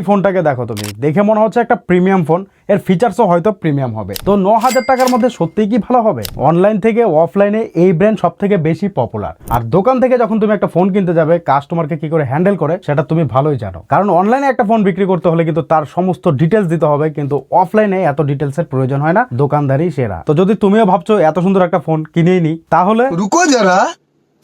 এই ফোনটাকে দেখো তুমি। দেখে মনে হচ্ছে একটা প্রিমিয়াম ফোন। এর ফিচার্সও হয়তো প্রিমিয়াম হবে। তো ন হাজার টাকার মধ্যে সত্যিই কি ভালো হবে? অনলাইন থেকে অফলাইনে এই ব্র্যান্ড সব থেকে বেশি পপুলার। আর দোকান থেকে যখন তুমি একটা ফোন কিনতে যাবে কাস্টমারকে কি করে হ্যান্ডেল করে, সেটা তুমি ভালোই জানো। কারণ অনলাইনে একটা ফোন বিক্রি করতে হলে কিন্তু তার সমস্ত ডিটেলস দিতে হবে, কিন্তু অফলাইনে এত ডিটেলস এর প্রয়োজন হয় না। দোকানদারই সেরা। তো যদি তুমিও ভাবছ, এত সুন্দর একটা ফোন কিনেই নি, তাহলে রুকো যারা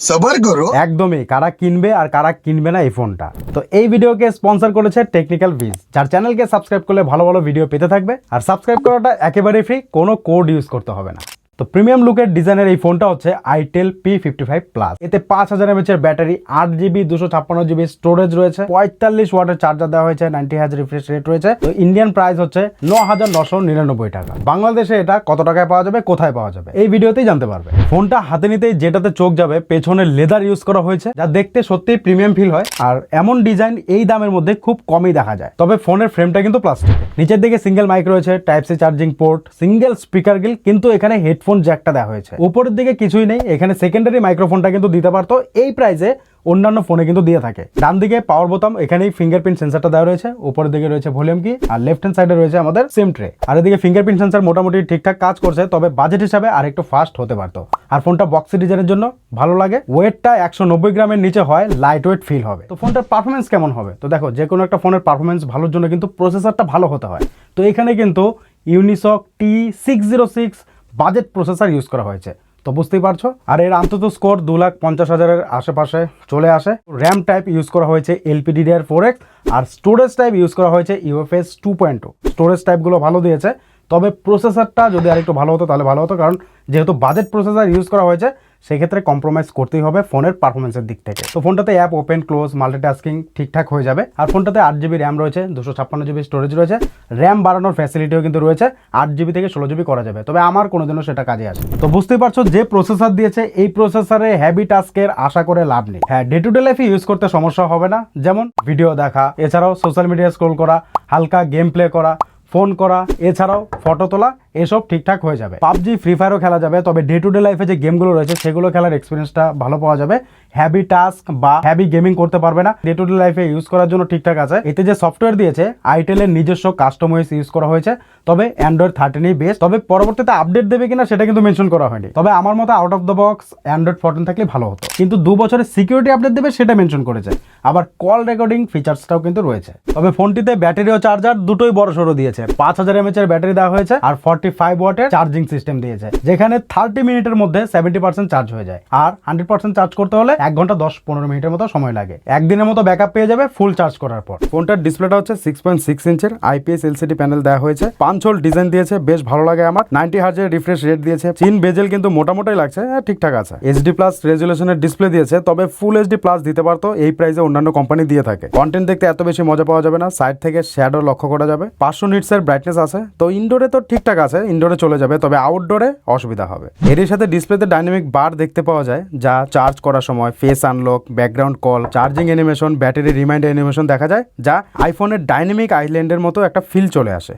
সবার করো। একদমই, কারা কিনবে আর কারা কিনবে না এই ফোনটা। তো এই ভিডিওকে স্পন্সর করেছে টেকনিক্যাল ভিজ যার চ্যানেলকে সাবস্ক্রাইব করলে ভালো ভালো ভিডিও পেতে থাকবে। আর সাবস্ক্রাইব করাটা একেবারে ফ্রি কোনো কোড ইউজ করতে হবে না। তো প্রিমিয়াম লুকের ডিজাইনের এই ফোনটা হচ্ছে itel P fifty five plus এতে পাঁচ হাজার এমএচ এর ব্যাটারি, আট জিবি দুশো ছাপ্পান্ন জিবি স্টোরেজ রয়েছে। পঁয়তাল্লিশ ওয়াটের চার্জার দেওয়া হয়েছে নাইনটি হাজার রিফ্রেশ রেট রয়েছে। তো ইন্ডিয়ান প্রাইস হচ্ছে ন হাজার নশো নিরানব্বই টাকা। বাংলাদেশে এটা কত টাকায় পাওয়া যাবে, কোথায় পাওয়া যাবে, এই ভিডিওতেই জানতে পারবে। ফোনটা হাতে নিতেই যেটাতে চোখ যাবে, পেছনে লেদার ইউজ করা হয়েছে, যা দেখতে সত্যিই প্রিমিয়াম ফিল হয়। আর এমন ডিজাইন এই দামের মধ্যে খুব কমই দেখা যায়। তবে ফোনের ফ্রেমটা কিন্তু প্লাস্টিক নিচের দিকে সিঙ্গেল মাইক রয়েছে type C charging port single speaker grill কিন্তু এখানে হেডফোন জ্যাকটা দেওয়া হয়েছে। উপরের দিকে কিছুই নেই, এখানে সেকেন্ডারি মাইক্রোফোনটা কিন্তু দিতে পারতো, এই প্রাইসে অন্যান্য ফোনে কিন্তু দিয়ে থাকে। ডান দিকে পাওয়ার বোতাম এখানেই ফিঙ্গারপ্রিন্ট সেন্সারটা দেওয়া রয়েছে, উপরের দিকে রয়েছে ভলিউম কি আর লেফট হ্যান্ড সাইডে রয়েছে আমাদের সিম ট্রে আর এদিকে ফিঙ্গারপ্রিন্ট সেন্সার মোটামুটি ঠিকঠাক কাজ করছে, তবে বাজেট হিসাবে আর একটু ফাস্ট হতে পারতো। আর ফোনটা বক্সি ডিজাইনের জন্য ভালো লাগে। ওয়েটটা একশো নব্বই গ্রামের নিচে হয় লাইট ওয়েট ফিল হবে। তো ফোনটার পারফরমেন্স কেমন হবে? তো দেখো, যে কোনো একটা ফোনের পারফরমেন্স ভালোর জন্য কিন্তু প্রসেসরটা ভালো হতে হয়। তো এখানে কিন্তু Unisoc T six zero six budget processor use করা হয়েছে। তো বুঝতেই পারছ? আর এর অন্তত স্কোর দু লাখ পঞ্চাশ হাজারের আশেপাশে চলে আসে। র্যাম টাইপ ইউজ করা হয়েছে এলপিডিডিআর ফোর এক্স আর স্টোরেজ টাইপ ইউজ করা হয়েছে UFS two point two storage টাইপগুলো ভালো দিয়েছে। তবে প্রসেসারটা যদি আরেকটু ভালো হতো তাহলে ভালো হতো, কারণ যেহেতু বাজেট প্রসেসার ইউজ করা হয়েছে সেক্ষেত্রে কম্প্রোমাইজ করতেই হবে ফোনের পারফরমেন্সের দিক থেকে। তো ফোনটাতে অ্যাপ ওপেন ক্লোজ মাল্টিটাস্কিং ঠিকঠাক হয়ে যাবে। আর ফোনটাতে আট জিবি র্যাম রয়েছে, দুশো ছাপ্পান্ন জিবি স্টোরেজ রয়েছে। র্যাম বাড়ানোর ফ্যাসিলিটিও কিন্তু রয়েছে, আট জিবি থেকে ষোলো জিবি করা যাবে। তবে আমার কোনোদিনও সেটা কাজে আসে তো বুঝতেই পারছ, যে প্রসেসর দিয়েছে, এই প্রসেসরে হ্যাভি টাস্কের আশা করে লাভ নেই। হ্যাঁ ডে টু ডে লাইফে ইউজ করতে সমস্যা হবে না। যেমন ভিডিও দেখা, এছাড়াও সোশ্যাল মিডিয়া স্ক্রোল করা, হালকা গেম প্লে করা ফোন করা, এছাড়াও ফটো তোলা এসব ঠিকঠাক হয়ে যাবে। পাবজি ফ্রি ফায়ারও খেলা যাবে, তবে ডে টু ডে লাইফে যে গেমগুলো রয়েছে, সেগুলো খেলার এক্সপিরিয়েন্সটা ভালো পাওয়া যাবে। হ্যাভি টাস্ক বা হ্যাভি গেমিং করতে পারবে না। ডে টু ডে লাইফে ইউজ করার জন্য ঠিকঠাক আছে। এতে যে সফটওয়্যার দিয়েছে আইটেলের নিজস্ব কাস্টমাইজ ইউজ করা হয়েছে, তবে অ্যান্ড্রয়েড থার্টিনই বেস্ট তবে পরবর্তীতে আপডেট দেবে কিনা, সেটা কিন্তু মেনশন করা হয়নি। তবে আমার মতো out of the box Android fourteen থাকলে ভালো হতো। কিন্তু দু বছরের সিকিউরিটি আপডেট দেবে, সেটা মেনশন করেছে। আবার কল রেকর্ডিং ফিচার্সটাও কিন্তু রয়েছে। তবে ফোনটিতে ব্যাটারি ও চার্জার দুটোই বড় সড়ো দিয়েছে। পাঁচ হাজার এমএচ এর ব্যাটারি দেওয়া হয়েছে, আর ফর্টি ফাইভ ওয়াটের চার্জিং সিস্টেম দিয়েছে যেখানে থার্টি মিনিটের মধ্যে সেভেন্টি পার্সেন্ট চার্জ হয়ে যায়। আর হান্ড্রেড পার্সেন্ট চার্জ করতে হলে এক ঘণ্টা দশ পনেরো মিনিটের মতো সময় লাগে। একদিনের মতো ব্যাকআপ পেয়ে যাবে ফুল চার্জ করার পর। ফোনটার ডিসপ্লেটা হচ্ছে সিক্স পয়েন্ট সিক্স ইঞ্চের আইপিএস এলসিডি প্যানেল দেওয়া হয়েছে। পাঁচ হোল ডিজাইন দিয়েছে বেশ ভালো লাগে আমার। নাইনটি হার্জের রিফ্রেশ রেট দিয়েছে। চিন বেজেল কিন্তু মোটামুটি লাগছে হ্যাঁ, ঠিকঠাক আছে। এইচডি প্লাস রেজুলেশনের ডিসপ্লে দিয়েছে তবে ফুল এইচডি প্লাস দিতে পারতো এই প্রাইসে অন্যান্য কোম্পানি দিয়ে থাকে। কন্টেন্ট দেখতে এত বেশি মজা পাওয়া যাবে না সাইড থেকে শ্যাডো লক্ষ্য করা যাবে। পাঁচশো নিটসের ব্রাইটনেস আছে তো ইনডোরে তো ঠিকঠাক আছে ইনডোরে চলে যাবে, তবে আউটডোরে অসুবিধা হবে। এর সাথে ডিসপ্লেতে ডাইনামিক বার দেখতে পাওয়া যায়, যা চার্জ করার সময় face unlock background call charging animation battery remind animation দেখা যায়, যা আইফোনের ডাইনামিক আইল্যান্ডের মতো একটা ফিল চলে আসে।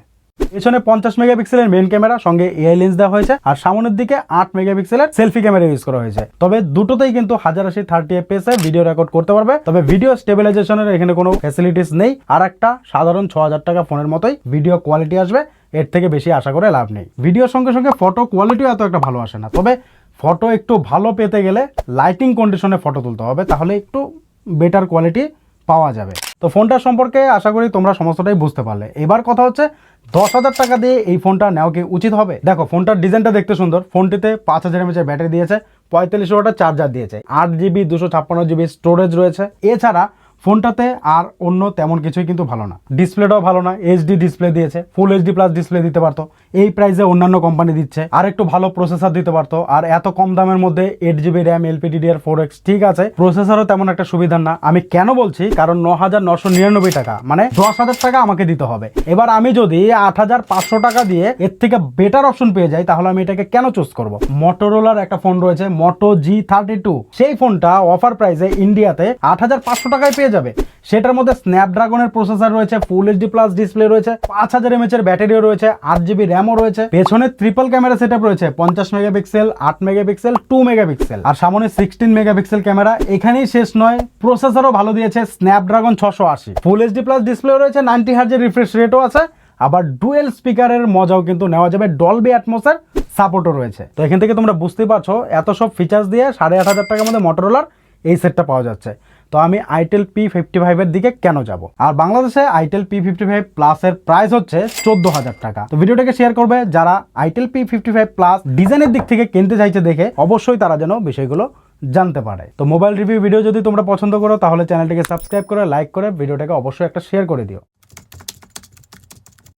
পেছনে পঞ্চাশ মেগাপিক্সেলের মেন ক্যামেরা সঙ্গে এআই লেন্স দেওয়া হয়েছে, আর সামনের দিকে আট মেগাপিক্সেলের সেলফি ক্যামেরা ইউজ করা হয়েছে। তবে দুটোতেই কিন্তু হাজার আশি থার্টি এফপিএস এ ভিডিও রেকর্ড করতে পারবে। তবে ভিডিও স্টেবিলাইজেশনের এখানে কোনো ফ্যাসিলিটিস নেই, আর একটা সাধারণ ছ হাজার টাকা ফোনের মতোই ভিডিও কোয়ালিটি আসবে। এর থেকে বেশি আশা করে লাভ নেই। ভিডিওর সঙ্গে সঙ্গে ফটো কোয়ালিটিও এত একটা ভালো আসে না। তবে ফটো একটু ভালো পেতে গেলে লাইটিং কন্ডিশনে ফটো তুলতে হবে, তাহলে একটু বেটার কোয়ালিটি পাওয়া যাবে। তো ফোনটার সম্পর্কে আশা করি তোমরা সমস্তটাই বুঝতে পারলে। এবার কথা হচ্ছে, দশ হাজার টাকা দিয়ে এই ফোনটা নেওয়া কি উচিত হবে? দেখো ফোনটার ডিজাইনটা দেখতে সুন্দর। ফোনটিতে পাঁচ হাজার এমএচের ব্যাটারি দিয়েছে, পঁয়তাল্লিশ ওয়াটের চার্জার দিয়েছে, আট জিবি দুশো ছাপ্পান্ন জিবি স্টোরেজ রয়েছে। এছাড়া ফোনটাতে আর অন্য তেমন কিছুই কিন্তু ভালো না। ডিসপ্লেটাও ভালো না এইচডি ডিসপ্লে দিয়েছে ফুল এইচডি প্লাস ডিসপ্লে দিতে পারতো। এই প্রাইসে অন্যান্য কোম্পানি দিচ্ছে। আর একটু ভালো প্রসেসর দিতে পারতো। আর এত কম দামের মধ্যে eight GB RAM LPDDR four X ঠিক আছে। প্রসেসরও তেমন একটা সুবিধা না। আমি কেন বলছি? কারণ ন হাজার নশো নিরানব্বই টাকা। মানে দশ হাজার টাকা আমাকে দিতে হবে। এবার আমি যদি আট হাজার পাঁচশো টাকা দিয়ে এর থেকে বেটার অপশন পেয়ে যাই, তাহলে আমি এটাকে কেন চুজ করব? মোটোরোলার একটা ফোন রয়েছে মোটো জি থার্টি টু সেই ফোনটা অফার প্রাইসে ইন্ডিয়াতে আট হাজার পাঁচশো টাকায় পেয়ে যাবে। সেটার মধ্যে স্ন্যাপড্রাগনের প্রসেসর রয়েছে ফুল এইচডি প্লাস ডিসপ্লে রয়েছে, পাঁচ হাজার এমএচ এর ব্যাটারিও রয়েছে, আট জিবি র্যামও রয়েছে পেছনে ট্রিপল ক্যামেরা সেটআপ রয়েছে, পঞ্চাশ মেগাপিক্সেল আট মেগাপিক্সেল টু মেগাপিক্সেল আর সামনে সিক্সটিন মেগাপিক্সেল ক্যামেরা এখানেই শেষ নয় প্রসেসরও ভালো দিয়েছে স্ন্যাপড্রাগন ছশো আশি। ফুল এইচডি প্লাস ডিসপ্লে রয়েছে নাইনটি হার্জের রিফ্রেশ রেটও আছে, আবার ডুয়েল স্পিকারের মজাও কিন্তু নেওয়া যাবে ডলবি অ্যাটমসের সাপোর্টও রয়েছে। তো এখান থেকে তোমরা বুঝতেই পারছ, এত সব ফিচার্স দিয়ে সাড়ে আট হাজার টাকার মধ্যে মোটরোলার এই সেটটা পাওয়া যাচ্ছে। তো আমি আইটেল পি ফিফটি ফাইভের দিকে কেন যাব? আর বাংলাদেশে আইটেল পি ফিফটি ফাইভ প্লাসের প্রাইস হচ্ছে চোদ্দ হাজার টাকা। তো ভিডিওটাকে শেয়ার করবে যারা itel P fifty five plus ডিজাইনের দিক থেকে কিনতে চাইছে দেখে অবশ্যই তারা যেন বিষয়গুলো জানতে পারে। তো মোবাইল রিভিউ ভিডিও যদি তোমরা পছন্দ করো, তাহলে চ্যানেলটিকে সাবস্ক্রাইব করে লাইক করে, ভিডিওটাকে অবশ্যই একটা শেয়ার করে দিও।